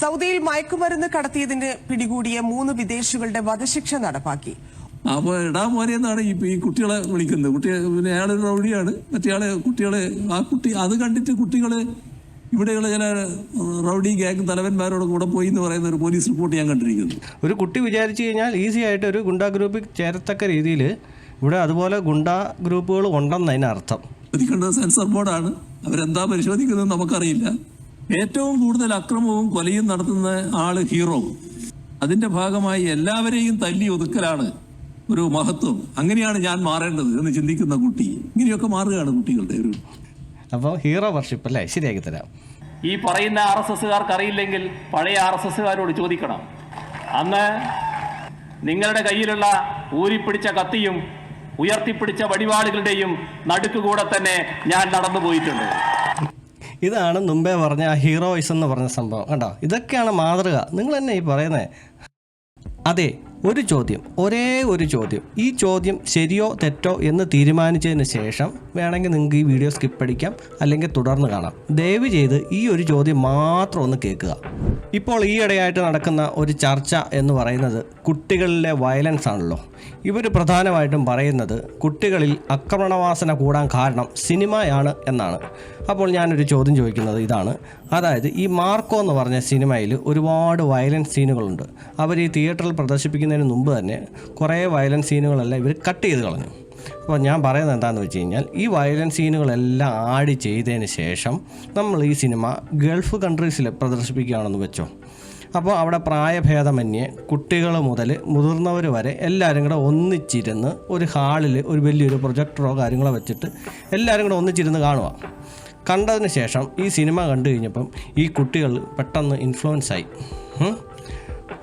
സൗദിയിൽ മയക്കുമരുന്ന് കടത്തിയതിന് പിടികൂടിയ മൂന്ന് വിദേശികളുടെ വധശിക്ഷ നടപ്പാക്കി. അപ്പോൾ എടാ മോനെ എന്നാണ് ഈ ഈ കുട്ടികളെ വിളിക്കുന്നത്? കുട്ടിയെ പിന്നെ അയാളൊരു റൗഡിയാണ്. മറ്റേയാളെ കുട്ടികളെ ആ കുട്ടി അത് കണ്ടിട്ട് കുട്ടികളെ ഇവിടെയുള്ള ചില റൗഡി ഗ്യാങ് തലവന്മാരോട് കൂടെ പോയി എന്ന് പറയുന്ന ഒരു പോലീസ് റിപ്പോർട്ട് ഞാൻ കണ്ടിരിക്കുന്നു. ഒരു കുട്ടി വിചാരിച്ചു കഴിഞ്ഞാൽ ഈസി ആയിട്ട് ഒരു ഗുണ്ടാ ഗ്രൂപ്പിൽ ചേരത്തക്ക രീതിയിൽ ഇവിടെ അതുപോലെ ഗുണ്ടാ ഗ്രൂപ്പുകൾ ഉണ്ടെന്ന് അതിനർത്ഥം. ശ്രദ്ധിക്കേണ്ടത് സെൻസർ ബോർഡാണ്. അവരെന്താ പരിശോധിക്കുന്നത് നമുക്കറിയില്ല. ഏറ്റവും കൂടുതൽ അക്രമവും കൊലയും നടത്തുന്ന ആൾ ഹീറോ. അതിന്റെ ഭാഗമായി എല്ലാവരെയും തല്ലി ഒതുക്കലാണ് ഒരു മഹത്വം. അങ്ങനെയാണ് ഞാൻ മാറേണ്ടത് എന്ന് ചിന്തിക്കുന്ന കുട്ടി. ഇങ്ങനെയൊക്കെ മാറുകയാണ് കുട്ടികളുടെ ഒരു അപ്പോൾ ഹീറോ വർഷിപ്പ് അല്ലേ? ശരിയാക്കി തരാം. ഈ പറയുന്ന ആർ എസ് എസ്സുകാർക്ക് അറിയില്ലെങ്കിൽ പഴയ ആർ എസ് എസ്സുകാരോട് ചോദിക്കണം. അന്ന് നിങ്ങളുടെ കയ്യിലുള്ള ഊരിപ്പിടിച്ച കത്തിയും ഉയർത്തിപ്പിടിച്ച വടിവാളുകളുടെയും നടുക്കുകൂടെ തന്നെ ഞാൻ നടന്നു പോയിട്ടുണ്ട് ഇതാണ് മുമ്പേ പറഞ്ഞ ആ ഹീറോയിസ് എന്ന് പറഞ്ഞ സംഭവം. കണ്ടോ? ഇതൊക്കെയാണ് മാതൃക. നിങ്ങൾ തന്നെ ഈ പറയുന്നത് അതെ ഒരു ചോദ്യം ഒരേ ഒരു ചോദ്യം. ഈ ചോദ്യം ശരിയോ തെറ്റോ എന്ന് തീരുമാനിച്ചതിന് ശേഷം വേണമെങ്കിൽ നിങ്ങൾക്ക് ഈ വീഡിയോ സ്കിപ്പ് അടിക്കാം അല്ലെങ്കിൽ തുടർന്ന് കാണാം. ദയവ് ചെയ്ത് ഈ ഒരു ചോദ്യം മാത്രം ഒന്ന് കേൾക്കുക. ഇപ്പോൾ ഈ ഈയിടെയായിട്ട് നടക്കുന്ന ഒരു ചർച്ച എന്ന് പറയുന്നത് കുട്ടികളിലെ വയലൻസ് ആണല്ലോ. ഇവർ പ്രധാനമായിട്ടും പറയുന്നത് കുട്ടികളിൽ ആക്രമണവാസന കൂടാൻ കാരണം സിനിമയാണ് എന്നാണ്. അപ്പോൾ ഞാനൊരു ചോദ്യം ചോദിക്കുന്നത് ഇതാണ്. അതായത് ഈ മാർക്കോ എന്ന് പറഞ്ഞ സിനിമയിൽ ഒരുപാട് വയലൻസ് സീനുകളുണ്ട് അവർ ഈ തിയേറ്ററിൽ പ്രദർശിപ്പിക്കുന്നതിന് മുമ്പ് തന്നെ കുറേ വയലൻസ് സീനുകളെല്ലാം ഇവർ കട്ട് ചെയ്ത് കളഞ്ഞു. അപ്പോൾ ഞാൻ പറയുന്നത് എന്താണെന്ന് വെച്ച് കഴിഞ്ഞാൽ ഈ വയലൻസ് സീനുകളെല്ലാം ആഡ് ചെയ്തതിന് ശേഷം നമ്മൾ ഈ സിനിമ ഗൾഫ് കൺട്രീസിൽ പ്രദർശിപ്പിക്കുകയാണെന്ന് വെച്ചോ. അപ്പോൾ അവിടെ പ്രായഭേദമന്യേ കുട്ടികൾ മുതൽ മുതിർന്നവർ വരെ എല്ലാവരും കൂടെ ഒന്നിച്ചിരുന്ന് ഒരു ഹാളിൽ ഒരു വലിയൊരു പ്രൊജക്ടറോ കാര്യങ്ങളോ വെച്ചിട്ട് എല്ലാവരും കൂടെ ഒന്നിച്ചിരുന്ന് കാണുക. കണ്ടതിന് ശേഷം ഈ സിനിമ കണ്ടു കഴിഞ്ഞപ്പം ഈ കുട്ടികൾ പെട്ടെന്ന് ഇൻഫ്ലുവൻസ് ആയി. ഉം.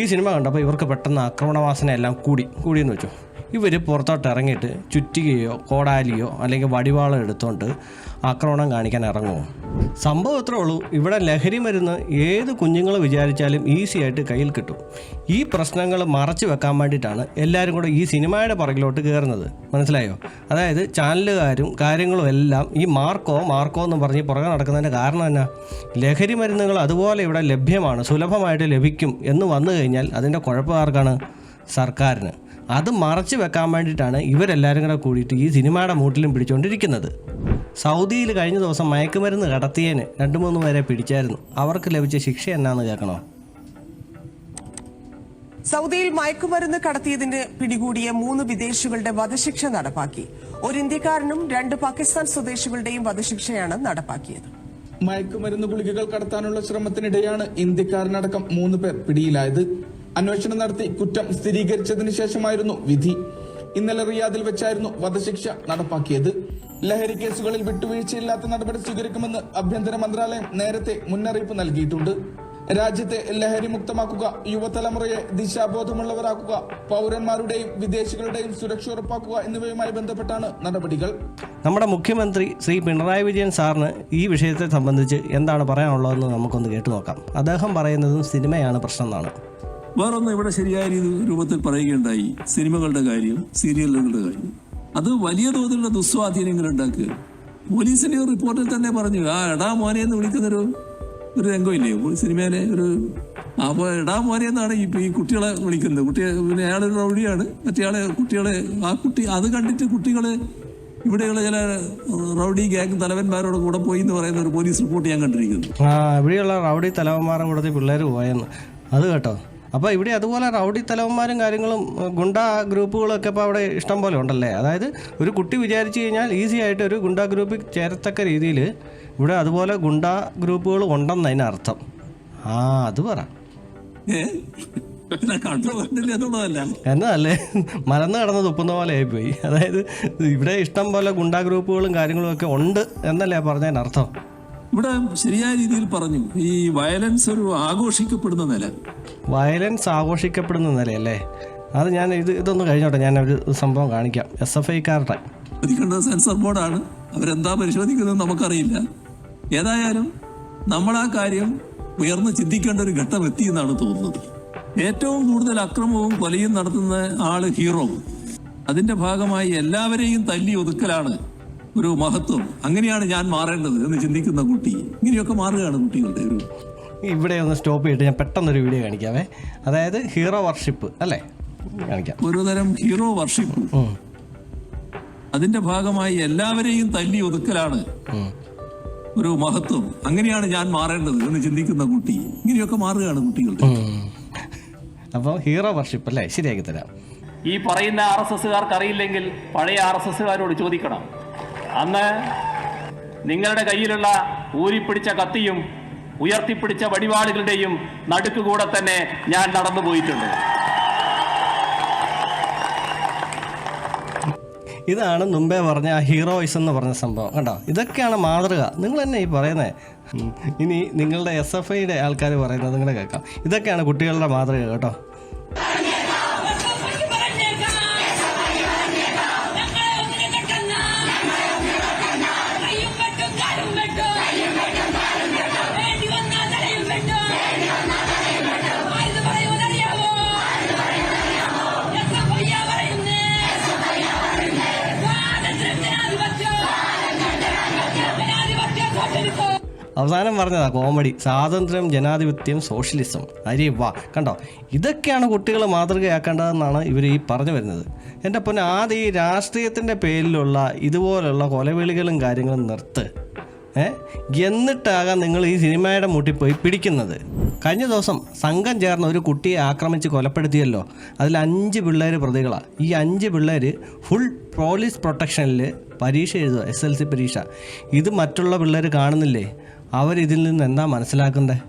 ഈ സിനിമ കണ്ടപ്പോൾ ഇവർക്ക് പെട്ടെന്ന് ആക്രമണവാസന എല്ലാം കൂടി കൂടിയെന്ന് വെച്ചു. ഇവർ പുറത്തോട്ട് ഇറങ്ങിയിട്ട് ചുറ്റികയോ കോടാലിയോ അല്ലെങ്കിൽ വടിവാളോ എടുത്തുകൊണ്ട് ആക്രമണം കാണിക്കാൻ ഇറങ്ങുമോ സംഭവം ഇത്രേ ഉള്ളൂ. ഇവിടെ ലഹരി മരുന്ന് ഏത് കുഞ്ഞുങ്ങൾ വിചാരിച്ചാലും ഈസി ആയിട്ട് കയ്യിൽ കിട്ടും. ഈ പ്രശ്നങ്ങൾ മറച്ചു വെക്കാൻ വേണ്ടിയിട്ടാണ് എല്ലാവരും കൂടെ ഈ സിനിമയുടെ പുറകിലോട്ട് കയറുന്നത്. മനസ്സിലായോ? അതായത് ചാനലുകാരും കാര്യങ്ങളും എല്ലാം ഈ മാർക്കോ മാർക്കോ എന്ന് പറഞ്ഞ് പുറകെ നടക്കുന്നതിന്റെ കാരണം എന്നാ? ലഹരി മരുന്നുകൾ അതുപോലെ ഇവിടെ ലഭ്യമാണ് സുലഭമായിട്ട് ലഭിക്കും എന്ന് വന്നു കഴിഞ്ഞാൽ അതിന്റെ കുഴപ്പമാർക്കാണ് സർക്കാരിന്. അത് മറച്ചു വെക്കാൻ വേണ്ടിയിട്ടാണ് ഇവരെല്ലാവരും കൂടെ കൂടിയിട്ട് ഈ സിനിമയുടെ മൂട്ടിലും പിടിച്ചുകൊണ്ടിരിക്കുന്നത് സൗദിയിൽ കഴിഞ്ഞ ദിവസം മയക്കുമരുന്ന് കടത്തിയതിന് രണ്ട് മൂന്ന് പേരെ പിടിച്ചായിരുന്നു. അവർക്ക് ലഭിച്ച ശിക്ഷ എന്നാന്ന് കേൾക്കണോ? സൗദിയിൽ മയക്കുമരുന്ന് കടത്തിയതിന് പിടികൂടിയ മൂന്ന് വിദേശികളുടെ വധശിക്ഷ നടപ്പാക്കി. ഒരു ഇന്ത്യക്കാരനും രണ്ട് പാകിസ്ഥാൻ സ്വദേശികളുടെയും വധശിക്ഷയാണ് നടപ്പാക്കിയത്. മയക്കുമരുന്ന് ഗുളികകൾ കടത്താനുള്ള ശ്രമത്തിനിടെയാണ് ഇന്ത്യക്കാരനടക്കം മൂന്ന് പേർ പിടിയിലായത്. അന്വേഷണം നടത്തി കുറ്റം സ്ഥിരീകരിച്ചതിന് ശേഷമായിരുന്നു വിധി. ഇന്നലെ റിയാദിൽ വെച്ചായിരുന്നു വധശിക്ഷ നടപ്പാക്കിയത്. ലഹരി കേസുകളിൽ വിട്ടുവീഴ്ചയില്ലാത്ത നടപടി സ്വീകരിക്കുമെന്ന് ആഭ്യന്തര മന്ത്രാലയം നേരത്തെ മുന്നറിയിപ്പ് നൽകിയിട്ടുണ്ട്. രാജ്യത്തെ ലഹരി മുക്തമാക്കുക യുവതലമുറയെ ദിശാബോധമുള്ളവരാക്കുക പൗരന്മാരുടെയും വിദേശികളുടെയും സുരക്ഷ ഉറപ്പാക്കുക എന്നിവയുമായി ബന്ധപ്പെട്ടാണ് നടപടികൾ. നമ്മുടെ മുഖ്യമന്ത്രി ശ്രീ പിണറായി വിജയൻ സാറിന് ഈ വിഷയത്തെ സംബന്ധിച്ച് എന്താണ് പറയാനുള്ളതെന്ന് നമുക്കൊന്ന് കേട്ടു നോക്കാം. അദ്ദേഹം പറയുന്നതും സിനിമയാണ് പ്രശ്നം എന്നാണ്. വേറൊന്ന് ഇവിടെ ശരിയായ രീതി രൂപത്തിൽ പറയുകയുണ്ടായി. സിനിമകളുടെ കാര്യം സീരിയലുകളുടെ കാര്യം. അത് വലിയ തോതിലുള്ള ദുസ്വാധീനങ്ങൾ ഉണ്ടാക്കുക. പോലീസിന്റെ ഒരു റിപ്പോർട്ടിൽ തന്നെ പറഞ്ഞു ആ എടാ മോനെ എന്ന് വിളിക്കുന്നൊരു ഒരു രംഗമില്ലേ? സിനിമയിലെ ഒരു അപ്പോൾ എടാ മോനെ എന്നാണ് ഈ ഈ കുട്ടികളെ വിളിക്കുന്നത്. കുട്ടിയെ പിന്നെ അയാളൊരു റൗഡിയാണ്. മറ്റേയാളെ കുട്ടികളെ ആ കുട്ടി അത് കണ്ടിട്ട് കുട്ടികൾ ഇവിടെയുള്ള ചില റൗഡി ഗ്യാങ് തലവന്മാരോട് കൂടെ പോയി എന്ന് പറയുന്ന ഒരു പോലീസ് റിപ്പോർട്ട് ഞാൻ കണ്ടിരിക്കുന്നു. ഇവിടെയുള്ള റൗഡി തലവന്മാരും കൂടെ പിള്ളേർ പോയെന്ന്. അത് കേട്ടോ? അപ്പോൾ ഇവിടെ അതുപോലെ റൗഡി തലവന്മാരും കാര്യങ്ങളും ഗുണ്ട ഗ്രൂപ്പുകളൊക്കെ ഇപ്പോൾ അവിടെ ഇഷ്ടം പോലെ ഉണ്ടല്ലേ? അതായത് ഒരു കുട്ടി വിചാരിച്ചു കഴിഞ്ഞാൽ ഈസി ആയിട്ട് ഒരു ഗുണ്ട ഗ്രൂപ്പിൽ ചേരത്തക്ക രീതിയിൽ ഇവിടെ അതുപോലെ ഗുണ്ട ഗ്രൂപ്പുകൾ ഉണ്ടെന്ന് അതിനർത്ഥം ആ അത് പറ. എന്നതല്ലേ? മലന്ന് കടന്ന് തുപ്പുന്ന പോലെ ആയിപ്പോയി. അതായത് ഇവിടെ ഇഷ്ടം പോലെ ഗുണ്ടാ ഗ്രൂപ്പുകളും കാര്യങ്ങളും ഒക്കെ ഉണ്ട് എന്നല്ലേ പറഞ്ഞതിന് അർത്ഥം? ഇവിടെ ശരിയായ രീതിയിൽ പറഞ്ഞു. ഈ വയലൻസ് ഒരു ആഘോഷിക്കപ്പെടുന്ന നില. വയലൻസ് ആഘോഷിക്കപ്പെടുന്ന നിലയല്ലേ? അത് ഞാൻ ഇത് ഇതൊന്ന് കഴിഞ്ഞോട്ടെ ഞാൻ ഒരു സംഭവം കാണിക്കാം. എസ് എഫ് ഐക്കാരുടെ. ശ്രദ്ധിക്കേണ്ടത് സെൻസർ ബോർഡാണ്. അവരെന്താ പരിശോധിക്കുന്നത് നമുക്കറിയില്ല. ഏതായാലും നമ്മൾ ആ കാര്യം ഉയർന്ന് ചിന്തിക്കേണ്ട ഒരു ഘട്ടം എത്തി എന്നാണ് തോന്നുന്നത്. ഏറ്റവും കൂടുതൽ അക്രമവും കൊലയും നടത്തുന്ന ആൾ ഹീറോ. അതിന്റെ ഭാഗമായി എല്ലാവരെയും തല്ലി ഒതുക്കലാണ് ഒരു മഹത്വം. അങ്ങനെയാണ് ഞാൻ മാറേണ്ടത് എന്ന് ചിന്തിക്കുന്ന കുട്ടി. ഇങ്ങനെയൊക്കെ മാറുകയാണ് കുട്ടികളുടെ ഒരു ഇവിടെ ഒന്ന് സ്റ്റോപ്പ് ചെയ്തിട്ട് ഞാൻ പെട്ടെന്നൊരു വീഡിയോ കാണിക്കാമേ അതായത് ഹീറോ വർഷിപ്പ് അല്ലേ? കാണിക്കാം. ഒരുതരം ഹീറോ വർഷിപ്പ്. അതിന്റെ ഭാഗമായി എല്ലാവരെയും തല്ലി ഒതുക്കലാണ് ഒരു മഹത്വം. അങ്ങനെയാണ് ഞാൻ മാറേണ്ടത് എന്ന് ചിന്തിക്കുന്ന കുട്ടി. ഇങ്ങനെയൊക്കെ മാറുകയാണ് കുട്ടികളുടെ. അപ്പോൾ ഹീറോ വർഷിപ്പ് അല്ലേ? ശരിയാക്കി തരാം. ഈ പറയുന്ന ആർ എസ് എസ്സുകാർക്ക് അറിയില്ലെങ്കിൽ പഴയ ആർ എസ് എസ്സുകാരോട് ചോദിക്കണം. അന്ന് നിങ്ങളുടെ കയ്യിലുള്ള ഊരിപ്പിടിച്ച കത്തിയും ഉയർത്തിപ്പിടിച്ച വടിവാളുകളുടെയും നടുക്കുകൂടെ തന്നെ ഞാൻ നടന്നു പോയിട്ടുണ്ട്. ഇതാണ് മുമ്പേ പറഞ്ഞ ആ ഹീറോയിസ് എന്ന് പറഞ്ഞ സംഭവം. കേട്ടോ ഇതൊക്കെയാണ് മാതൃക. നിങ്ങൾ തന്നെ ഈ പറയുന്നത് ഇനി നിങ്ങളുടെ എസ് എഫ് ഐയുടെ ആൾക്കാർ പറയുന്നത് നിങ്ങളെ കേൾക്കാം. ഇതൊക്കെയാണ് കുട്ടികളുടെ മാതൃക കേട്ടോ. അവസാനം പറഞ്ഞതാ കോമഡി സ്വാതന്ത്ര്യം ജനാധിപത്യം സോഷ്യലിസം. അരി വാ. കണ്ടോ? ഇതൊക്കെയാണ് കുട്ടികൾ മാതൃകയാക്കേണ്ടതെന്നാണ് ഇവർ ഈ പറഞ്ഞു വരുന്നത്. എന്റെ പൊന്നെ ആദ്യം ഈ രാഷ്ട്രീയത്തിന്റെ പേരിലുള്ള ഇതുപോലുള്ള കൊലവിളികളും കാര്യങ്ങളും നിർത്ത്. എന്നിട്ടാകാം നിങ്ങൾ ഈ സിനിമയുടെ മുട്ടി പോയി പിടിക്കുന്നത്. കഴിഞ്ഞ ദിവസം സംഘം ചേർന്ന ഒരു കുട്ടിയെ ആക്രമിച്ച് കൊലപ്പെടുത്തിയല്ലോ. അതിൽ അഞ്ച് പിള്ളേർ പ്രതികളാണ് ഈ അഞ്ച് പിള്ളേർ ഫുൾ പോലീസ് പ്രൊട്ടക്ഷനിൽ പരീക്ഷ എഴുതുക എസ് എൽ സി പരീക്ഷ. ഇത് മറ്റുള്ള പിള്ളേർ കാണുന്നില്ലേ? അവരിതിൽ നിന്ന് എന്താ മനസ്സിലാക്കണ്ടേ?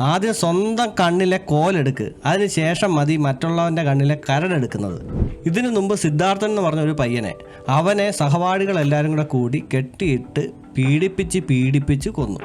ആദ്യം സ്വന്തം കണ്ണിലെ കോലെടുക്ക് അതിന് ശേഷം മതി മറ്റുള്ളവന്റെ കണ്ണിലെ കരടെടുക്കുന്നത് ഇതിനു മുമ്പ് സിദ്ധാർത്ഥൻ എന്ന് പറഞ്ഞ ഒരു പയ്യനെ അവനെ സഹപാഠികളെല്ലാവരും കൂടെ കൂടി കെട്ടിയിട്ട് പീഡിപ്പിച്ച് പീഡിപ്പിച്ച് കൊന്നു.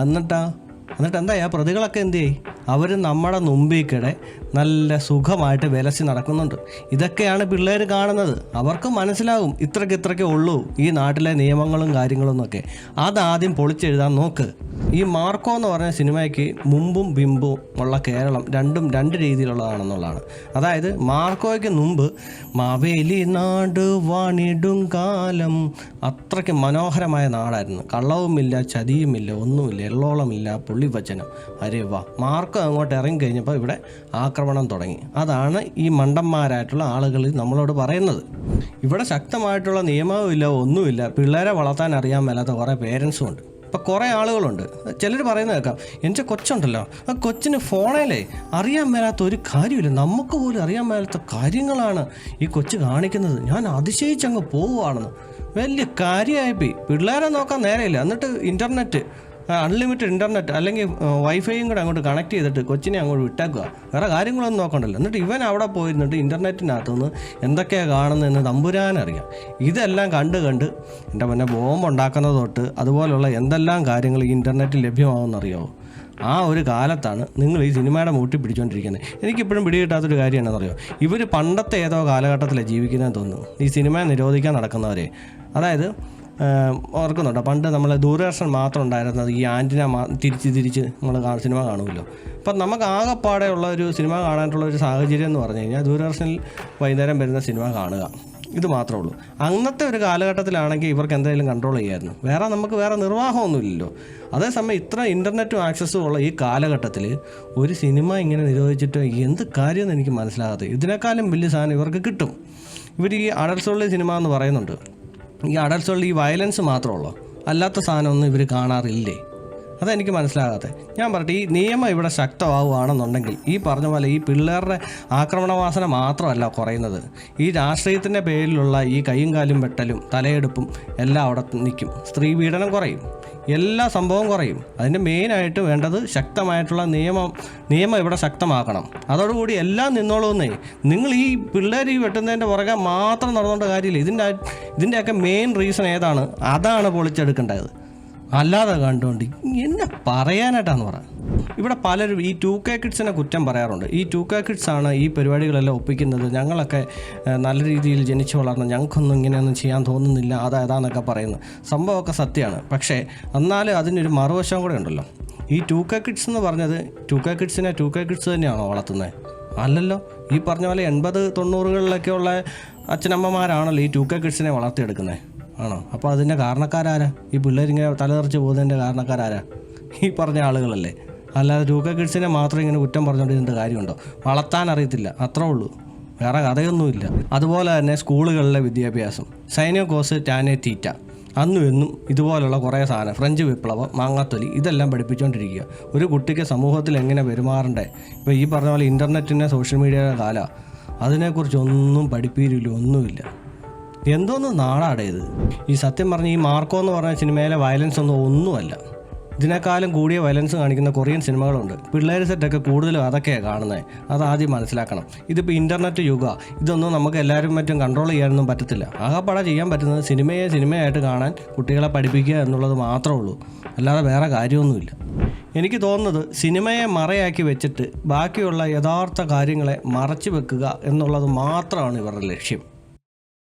എന്നിട്ടാ എന്നിട്ട് എന്താ ആ പ്രതികളൊക്കെ എന്ത് ചെയ്യും? അവർ നമ്മുടെ മുമ്പിക്കിടെ നല്ല സുഖമായിട്ട് വിലസി നടക്കുന്നുണ്ട്. ഇതൊക്കെയാണ് പിള്ളേർ കാണുന്നത്. അവർക്ക് മനസ്സിലാകും ഇത്രയ്ക്ക് ഇത്രയ്ക്കേ ഉള്ളൂ ഈ നാട്ടിലെ നിയമങ്ങളും കാര്യങ്ങളും എന്നൊക്കെ അതാദ്യം പൊളിച്ചെഴുതാൻ നോക്ക്. ഈ മാർക്കോ എന്ന് പറഞ്ഞ സിനിമയ്ക്ക് മുമ്പും ബിമ്പും ഉള്ള കേരളം രണ്ടും രണ്ട് രീതിയിലുള്ളതാണെന്നുള്ളതാണ്. അതായത് മാർക്കോയ്ക്ക് മുമ്പ് മാവേലി നാട് വാണിടും കാലം അത്രയ്ക്ക് മനോഹരമായ നാടായിരുന്നു. കള്ളവുമില്ല ചതിയുമില്ല ഒന്നുമില്ല എള്ളോളമില്ല പുള്ളിവച്ചനം അരേ വാ. മാർക്കം അങ്ങോട്ട് ഇറങ്ങി കഴിഞ്ഞപ്പോൾ ഇവിടെ ആക്രമണം തുടങ്ങി. അതാണ് ഈ മണ്ടന്മാരായിട്ടുള്ള ആളുകൾ നമ്മളോട് പറയുന്നത്. ഇവിടെ ശക്തമായിട്ടുള്ള നിയമവുമില്ല ഒന്നുമില്ല. പിള്ളേരെ വളർത്താൻ അറിയാൻ മേലാത്ത കുറേ പേരൻസും ഉണ്ട്. ഇപ്പം കുറേ ആളുകളുണ്ട്. ചിലർ പറയുന്നത് കേൾക്കാം. എന്റെ കൊച്ചുണ്ടല്ലോ. ആ കൊച്ചിന് ഫോണേലേ അറിയാൻ മേലാത്ത ഒരു കാര്യമില്ല. നമുക്ക് പോലും അറിയാൻ മേലാത്ത കാര്യങ്ങളാണ് ഈ കൊച്ച് കാണിക്കുന്നത്. ഞാൻ അതിശയിച്ചങ്ങ് പോവുകയാണെന്ന്. വലിയ കാര്യമായിപ്പോയി പിള്ളേരെ നോക്കാൻ നേരെയില്ല. എന്നിട്ട് ഇന്റർനെറ്റ് അൺലിമിറ്റഡ് ഇന്റർനെറ്റ് അല്ലെങ്കിൽ വൈഫൈയും കൂടെ അങ്ങോട്ട് കണക്ട് ചെയ്തിട്ട് കൊച്ചിനെ അങ്ങോട്ട് വിട്ടേക്കുക. വേറെ കാര്യങ്ങളൊന്നും നോക്കണ്ടല്ലോ. എന്നിട്ട് ഇവൻ അവിടെ പോയിരുന്നിട്ട് ഇന്റർനെറ്റിനകത്തുനിന്ന് എന്തൊക്കെയാണ് കാണുന്നതെന്ന് തമ്പുരാനറിയാം ഇതെല്ലാം കണ്ട് കണ്ട് എന്റെ പിന്നെ ബോംബ് ഉണ്ടാക്കുന്നത് തൊട്ട് അതുപോലുള്ള എന്തെല്ലാം കാര്യങ്ങൾ ഈ ഇന്റർനെറ്റിൽ ലഭ്യമാവുമെന്നറിയാമോ ആ ഒരു കാലത്താണ് നിങ്ങൾ ഈ സിനിമയുടെ മൂട്ടി പിടിച്ചുകൊണ്ടിരിക്കുന്നത് എനിക്കിപ്പോഴും പിടികിട്ടാത്തൊരു കാര്യം എന്താണെന്നറിയോ? ഇവർ പണ്ടത്തെ ഏതോ കാലഘട്ടത്തിലാണ് ജീവിക്കുന്നതെന്ന് തോന്നുന്നു. ഈ സിനിമ നിരോധിക്കാൻ നടക്കുന്നവരെ. അതായത് ഓർക്കുന്നുണ്ടോ? പണ്ട് നമ്മൾ ദൂരദർശൻ മാത്രം ഉണ്ടായിരുന്നത് ഈ ആന്റിന മാ തിരിച്ച് തിരിച്ച് നമ്മൾ സിനിമ കാണുമല്ലോ. അപ്പം നമുക്ക് ആകെപ്പാടെ ഉള്ള ഒരു സിനിമ കാണാനുള്ള ഒരു സാഹചര്യം എന്ന് പറഞ്ഞു കഴിഞ്ഞാൽ ദൂരദർശനിൽ വൈകുന്നേരം വരുന്ന സിനിമ കാണുക. ഇത് മാത്രമേ ഉള്ളൂ. അന്നത്തെ ഒരു കാലഘട്ടത്തിലാണെങ്കിൽ ഇവർക്ക് എന്തായാലും കൺട്രോൾ ചെയ്യായിരുന്നു. വേറെ നമുക്ക് വേറെ നിർവാഹമൊന്നുമില്ലല്ലോ. അതേസമയം ഇത്ര ഇന്റർനെറ്റും ആക്സസ്സും ഉള്ള ഈ കാലഘട്ടത്തിൽ ഒരു സിനിമ ഇങ്ങനെ നിരോധിച്ചിട്ട് എന്ത് കാര്യമെന്ന് എനിക്ക് മനസ്സിലാകാത്തത്. ഇതിനേക്കാളും വലിയ സാധനം ഇവർക്ക് കിട്ടും. ഇവർ ഈ അടൽസുള്ളി സിനിമ എന്ന് പറയുന്നുണ്ട്. ഈ അഡൽട്സുകളിൽ ഈ വയലൻസ് മാത്രമുള്ളൂ അല്ലാത്ത സാധനമൊന്നും ഇവർ കാണാറില്ലേ? അതെനിക്ക് മനസ്സിലാകാത്തത്. ഞാൻ പറയട്ടെ ഈ നിയമം ഇവിടെ ശക്തമാവുകയാണെന്നുണ്ടെങ്കിൽ ഈ പറഞ്ഞ പോലെ ഈ പിള്ളേരുടെ ആക്രമണവാസന മാത്രമല്ല കുറയുന്നത്. ഈ രാഷ്ട്രീയത്തിന്റെ പേരിലുള്ള ഈ കൈയും കാലും വെട്ടലും തലയെടുപ്പും എല്ലാം അവിടെ നിൽക്കും. സ്ത്രീ പീഡനം കുറയും. എല്ലാ സംഭവവും കുറയും. അതിന്റെ മെയിനായിട്ട് വേണ്ടത് ശക്തമായിട്ടുള്ള നിയമം നിയമം ഇവിടെ ശക്തമാക്കണം. അതോടുകൂടി എല്ലാം നിന്നോളൂന്നേ നിങ്ങൾ ഈ പിള്ളേർ ഈ വെട്ടുന്നതിന്റെ പുറകെ മാത്രം നടന്നുകൊണ്ട് കാര്യമില്ല. ഇതിന്റെ ഇതിന്റെയൊക്കെ മെയിൻ റീസൺ ഏതാണ്? അതാണ് പൊളിച്ചെടുക്കേണ്ടത്. അല്ലാതെ കണ്ടുകൊണ്ട് എന്നെ പറയാനായിട്ടാന്ന് പറ. ഇവിടെ പലരും ഈ ടു കെ കിഡ്സിനെ കുറ്റം പറയാറുണ്ട്. ഈ ടു കെ കിഡ്സ് ആണ് ഈ പരിപാടികളെല്ലാം ഒപ്പിക്കുന്നത്. ഞങ്ങളൊക്കെ നല്ല രീതിയിൽ ജനിച്ചു വളർന്ന ഞങ്ങൾക്കൊന്നും ഇങ്ങനെയൊന്നും ചെയ്യാൻ തോന്നുന്നില്ല അതാ അതാന്നൊക്കെ പറയുന്നു സംഭവമൊക്കെ സത്യമാണ്. പക്ഷേ എന്നാലും അതിനൊരു മറുവശം കൂടെ ഉണ്ടല്ലോ. ഈ ടു കെ കിഡ്സ് എന്ന് പറഞ്ഞത് ടു കെ കിഡ്സിനെ ടു കെ കിഡ്സ് തന്നെയാണോ വളർത്തുന്നത് അല്ലല്ലോ. ഈ പറഞ്ഞ പോലെ എൺപത് തൊണ്ണൂറുകളിലൊക്കെ ഉള്ള അച്ഛനമ്മമാരാണല്ലോ ഈ ടു കെ കിഡ്സിനെ വളർത്തിയെടുക്കുന്നത് ആണോ? അപ്പോൾ അതിന്റെ കാരണക്കാരാരാ? ഈ പിള്ളേരിങ്ങനെ തലതെറിച്ച് പോകുന്നതിന്റെ കാരണക്കാരാരാ? ഈ പറഞ്ഞ ആളുകളല്ലേ? അല്ലാതെ രൂപ കിഡ്സിനെ മാത്രം ഇങ്ങനെ കുറ്റം പറഞ്ഞുകൊണ്ടിരുന്ന കാര്യമുണ്ടോ? വളർത്താൻ അറിയത്തില്ല. അത്രേ ഉള്ളൂ. വേറെ കഥയൊന്നുമില്ല. അതുപോലെ തന്നെ സ്കൂളുകളിലെ വിദ്യാഭ്യാസം. സൈനിക കോസ് ടാനെ തീറ്റ. അന്നും എന്നും ഇതുപോലുള്ള കുറേ സാധനം. ഫ്രഞ്ച് വിപ്ലവം മാങ്ങാത്തൊലി ഇതെല്ലാം പഠിപ്പിച്ചുകൊണ്ടിരിക്കുക ഒരു കുട്ടിക്ക് സമൂഹത്തിൽ എങ്ങനെ പെരുമാറണ്ടേ? ഇപ്പോൾ ഈ പറഞ്ഞ പോലെ ഇന്റർനെറ്റിന്റെ സോഷ്യൽ മീഡിയയുടെ കാല അതിനെക്കുറിച്ചൊന്നും പഠിപ്പീരില്ല ഒന്നുമില്ല. എന്തോന്ന് നാടാടെ ഇത്? ഈ സത്യം പറഞ്ഞ ഈ മാർക്കോ എന്ന് പറഞ്ഞ സിനിമയിലെ വയലൻസ് ഒന്നും ഒന്നുമല്ല. ഇതിനേക്കാളും കൂടിയ വയലൻസ് കാണിക്കുന്ന കൊറിയൻ സിനിമകളുണ്ട്. പിള്ളേർ സെറ്റൊക്കെ കൂടുതലും അതൊക്കെയാണ് കാണുന്നത് അത് ആദ്യം മനസ്സിലാക്കണം. ഇതിപ്പോൾ ഇന്റർനെറ്റ് യുഗ. ഇതൊന്നും നമുക്ക് എല്ലാവരും മറ്റും കൺട്രോൾ ചെയ്യാനൊന്നും പറ്റത്തില്ല. ആകപ്പാടെ ചെയ്യാൻ പറ്റുന്നത് സിനിമയെ സിനിമയായിട്ട് കാണാൻ കുട്ടികളെ പഠിപ്പിക്കുക എന്നുള്ളത് മാത്രമേ ഉള്ളൂ. അല്ലാതെ വേറെ കാര്യമൊന്നുമില്ല. എനിക്ക് തോന്നുന്നത് സിനിമയെ മറയാക്കി വെച്ചിട്ട് ബാക്കിയുള്ള യഥാർത്ഥ കാര്യങ്ങളെ മറച്ചു വെക്കുക എന്നുള്ളത് മാത്രമാണ് ഇവരുടെ ലക്ഷ്യം.